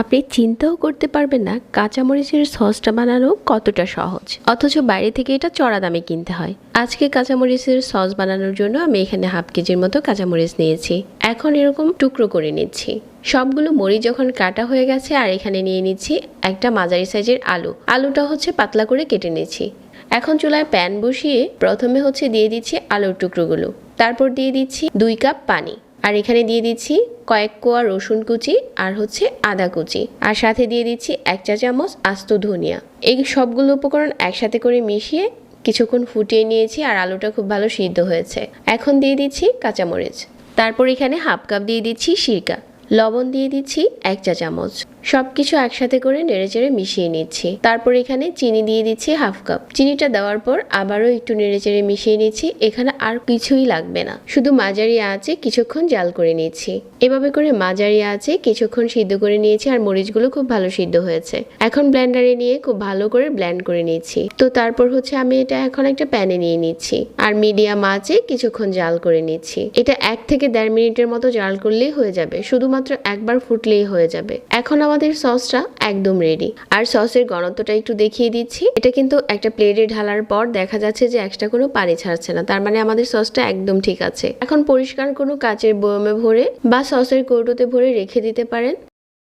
আপনি চিন্তাও করতে পারবেন না কাঁচামরিচের সসটা বানানো কতটা সহজ। অথচ বাইরে থেকে এটা চড়া দামে কিনতে হয়। আজকে কাঁচামরিচের সস বানানোর জন্য আমি এখানে হাফ কেজির মতো কাঁচামরিচ নিয়েছি। এখন এরকম টুকরো করে নিচ্ছি। সবগুলো মরিচ যখন কাটা হয়ে গেছে, আর এখানে নিয়ে নিচ্ছি একটা মাঝারি সাইজের আলু। আলুটা হচ্ছে পাতলা করে কেটে নিচ্ছি। এখন চুলায় প্যান বসিয়ে প্রথমে হচ্ছে দিয়ে দিচ্ছি আলুর টুকরোগুলো। তারপর দিয়ে দিচ্ছি দুই কাপ পানি। আর এখানে দিয়ে দিচ্ছি কয়েক কোয়া রসুন কুচি আর হচ্ছে আদা কুচি। আর সাথে দিয়ে দিচ্ছি এক চা চামচ আস্ত ধনিয়া। এই সবগুলো উপকরণ একসাথে করে মিশিয়ে কিছুক্ষণ ফুটিয়ে নিয়েছি আর আলুটা খুব ভালো সিদ্ধ হয়েছে। এখন দিয়ে দিচ্ছি কাঁচামরিচ। তারপর এখানে হাফ কাপ দিয়ে দিচ্ছি সিরকা। লবণ দিয়ে দিচ্ছি এক চা চামচ। সবকিছু একসাথে করে নেড়েচেড়ে মিশিয়ে নিচ্ছি। তারপর এখানে চিনি দিয়ে দিচ্ছি হাফ কাপ। চিনিটা দেওয়ার পর আবারও একটু নেড়েচেড়ে মিশিয়ে নিচ্ছি। এখানে আর কিছুই লাগবে না। শুধু মাঝারি আঁচে কিছুক্ষণ জাল করে নিচ্ছি। এভাবে করে মাঝারি আঁচে কিছুক্ষণ সিদ্ধ করে নিয়েছি আর মরিচগুলো খুব ভালো সিদ্ধ হয়েছে। এখন ব্লেন্ডারে নিয়ে খুব ভালো করে ব্লেন্ড করে নিচ্ছি। তো তারপর হচ্ছে আমি এটা এখন একটা প্যানে নিয়ে নিচ্ছি। আর মিডিয়াম আঁচে কিছুক্ষণ জাল করে নিচ্ছি। এটা এক থেকে দেড় মিনিটের মতো জাল করলেই হয়ে যাবে। শুধুমাত্র একবার ফুটলেই হয়ে যাবে। এখন আমাদের সসটা একদম রেডি আর সসের ঘনত্বটা একটু দেখিয়ে দিচ্ছি। এটা কিন্তু একটা প্লেটে ঢালার পর দেখা যাচ্ছে যে একটা কোনো পানি ছাড়ছে না। তার মানে আমাদের সসটা একদম ঠিক আছে। এখন পরিষ্কার কোনো কাচের বয়মে ভরে বা সসের কৌটোতে ভরে রেখে দিতে পারেন।